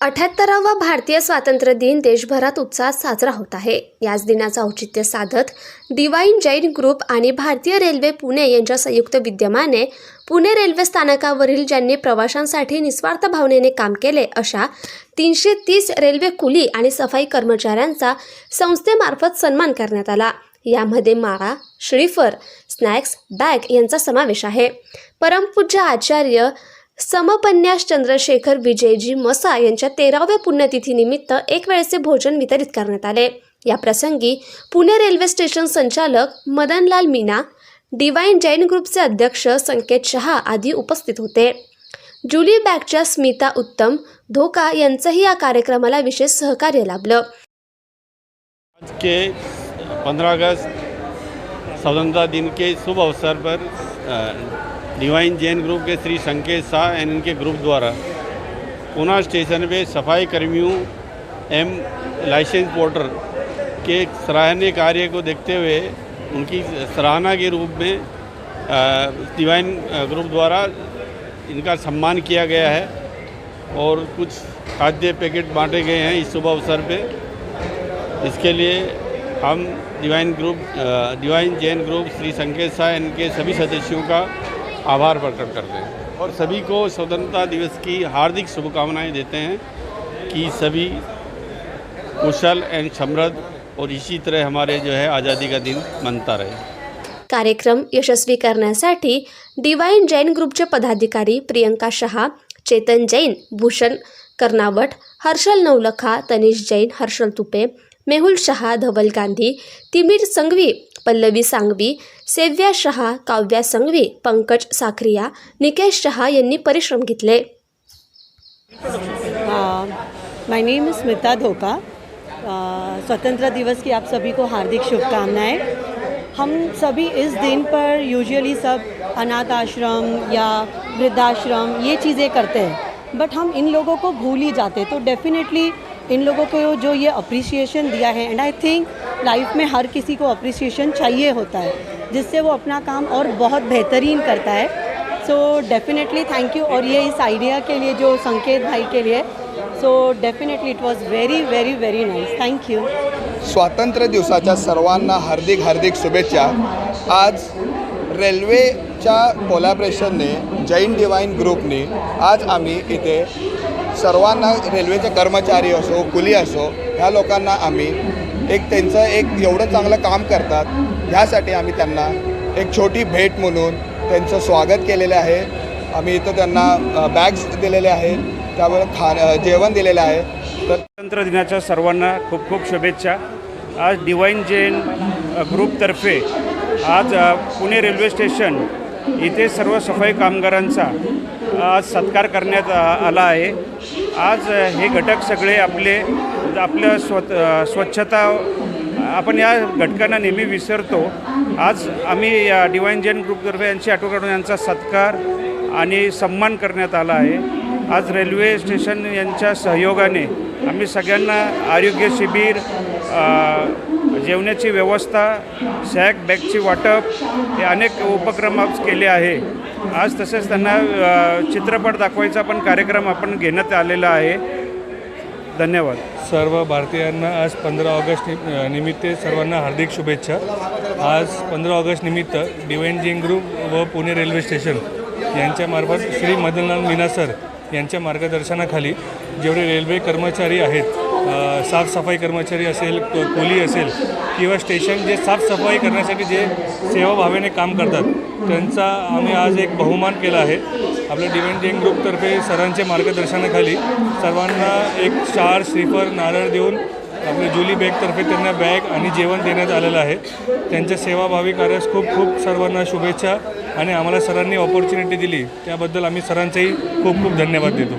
अठ्याहत्तरावा भारतीय स्वातंत्र्य दिन देशभरात उत्साहात साजरा होत आहे. याच दिनाचं औचित्य साधत डिवाईन जैन ग्रुप आणि भारतीय रेल्वे पुणे यांच्या संयुक्त विद्यमाने पुणे रेल्वे स्थानकावरील ज्यांनी प्रवाशांसाठी निस्वार्थ भावनेने काम केले अशा तीनशे तीस रेल्वे कुली आणि सफाई कर्मचाऱ्यांचा संस्थेमार्फत सन्मान करण्यात आला. यामध्ये माळा श्रीफर स्नॅक्स बॅग यांचा समावेश आहे. परमपूज्य आचार्य समपन्यास चंद्रशेखर विजयजी मसा यांच्या तेराव्या पुण्यतिथीनिमित्त एक वेळेचे भोजन वितरित करण्यात आले. या प्रसंगी पुणे रेल्वे स्टेशन संचालक मदनलाल मीना डिवाईन जैन ग्रुपचे अध्यक्ष संकेत शहा आदी उपस्थित होते. जुली बॅगच्या स्मिता उत्तम धोका यांचंही या कार्यक्रमाला विशेष सहकार्य लाभलं. आज के 15 अगस्त स्वतंत्रता दिन के शुभ अवसर पर डिवाइन जैन ग्रुप के श्री संकेत शाह एंड इनके ग्रुप द्वारा पूना स्टेशन पे सफ़ाई कर्मियों एम लाइसेंस पोर्टर के सराहनीय कार्य को देखते हुए उनकी सराहना के रूप में डिवाइन ग्रुप द्वारा इनका सम्मान किया गया है और कुछ खाद्य पैकेट बांटे गए हैं इस शुभ अवसर पे। इसके लिए हम divine group divine Jain group Shri Sanket Shah इनके सभी सदस्यों का आभार प्रकट करते हैं और सभी को स्वतंत्रता दिवस की हार्दिक शुभकामनाएं देते हैं कि सभी कुशल एंड समृद्ध और इसी तरह हमारे जो है आज़ादी का दिन मनता रहे। कार्यक्रम यशस्वी करण्यासाठी डिवाइन जैन ग्रुपचे पदाधिकारी प्रियंका शहा चेतन जैन भूषण कर्नावट हर्षल नवलखा तनिष जैन हर्षल तुपे मेहुल शहा, धवल गांधी, तिमीर संघवी, पल्लवी सांगवी सेव्या शहा, काव्या संघवी, पंकज साखरिया, निकेश शहा यांनी परिश्रम घेतले. माय नेम इज़ स्मिता धोका स्वतंत्रता दिवस की आप सभी को हार्दिक शुभकामनाएँ। हम सभी इस दिन पर यूजुअली सब अनाथ आश्रम या वृद्धाश्रम ये चीज़ें करते हैं बट हम इन लोगों को भूल ही जाते हैं। तो डेफिनेटली इन लोगों को जो ये अप्रिसिएशन दिया है एंड आई थिंक लाइफ में हर किसी को अप्रिसिएशन चाहिए होता है जिससे वो अपना काम और बहुत बेहतरीन करता है। सो डेफिनेटली थैंक यू और ये इस आइडिया के लिए जो संकेत भाई के लिए। So definitely it was very very very nice thank you स्वातंत्र्य दिवसाच्या सर्वांना हार्दिक हार्दिक शुभेच्छा. आज रेल्वेच्या कोलॅबरेशनने जैन डिवाइन ग्रुपने आज आम्ही इथे सर्वांना रेल्वेचे कर्मचारी असो कुली असो ह्या लोकांना आम्ही एक त्यांचं एक एवढं चांगलं काम करतात ह्यासाठी आम्ही त्यांना एक छोटी भेट म्हणून त्यांचं स्वागत केलेलं आहे. आम्ही इथं त्यांना बॅग्स दिलेले आहेत त्यामुळे खा जेवण दिलेलं आहे. तर स्वातंत्र्य दिनाच्या सर्वांना खूप खूप शुभेच्छा. आज डिवाईन जैन ग्रुपतर्फे आज पुणे रेल्वे स्टेशन इथे सर्व सफाई कामगारांचा आज सत्कार करण्यात आला आहे. आज हे घटक सगळे आपले आपलं स्व स्वच्छता आपण या घटकांना नेहमी विसरतो. आज आम्ही या डिवाईन जैन ग्रुपतर्फे यांची आठवण काढून यांचा सत्कार आणि सन्मान करण्यात आला आहे. आज रेल्वे स्टेशन यांच्या सहयोगाने आम्ही सगळ्यांना आरोग्य शिबिर जेवणाची व्यवस्था सॅक बॅगची वाटप हे अनेक उपक्रम केले आहे. आज तसेच त्यांना चित्रपट दाखवायचा पण कार्यक्रम आपण घेण्यात आलेला आहे. धन्यवाद. सर्व भारतीयांना आज पंधरा ऑगस्ट नि निमित्त सर्वांना हार्दिक शुभेच्छा. आज पंधरा ऑगस्ट निमित्त डिवाइन जिंग ग्रुप व पुणे रेल्वे स्टेशन यांच्यामार्फत श्री मदनलाल मिनासर यांच्या मार्गदर्शनाखाली जेवढे रेल्वे कर्मचारी आहेत साफसफाई कर्मचारी असेल को- कोली असेल किंवा स्टेशन जे साफसफाई करण्यासाठी जे सेवाभावेने काम करतात त्यांचा आम्ही आज एक बहुमान केला आहे. आपल्या डिव्हेंडिंग ग्रुपतर्फे सरांच्या मार्गदर्शनाखाली सर्वांना एक चार श्रीफर नारळ देऊन आपल्या जुली बॅगतर्फे त्यांना बॅग आणि जेवण देण्यात आलेलं आहे. त्यांच्या सेवाभावी कार्यास खूप खूप सर्वांना शुभेच्छा आणि आम्हाला सरांनी ऑपॉर्च्युनिटी दिली. त्याबद्दल आम्ही सरांचाही खूप खूप धन्यवाद देतो.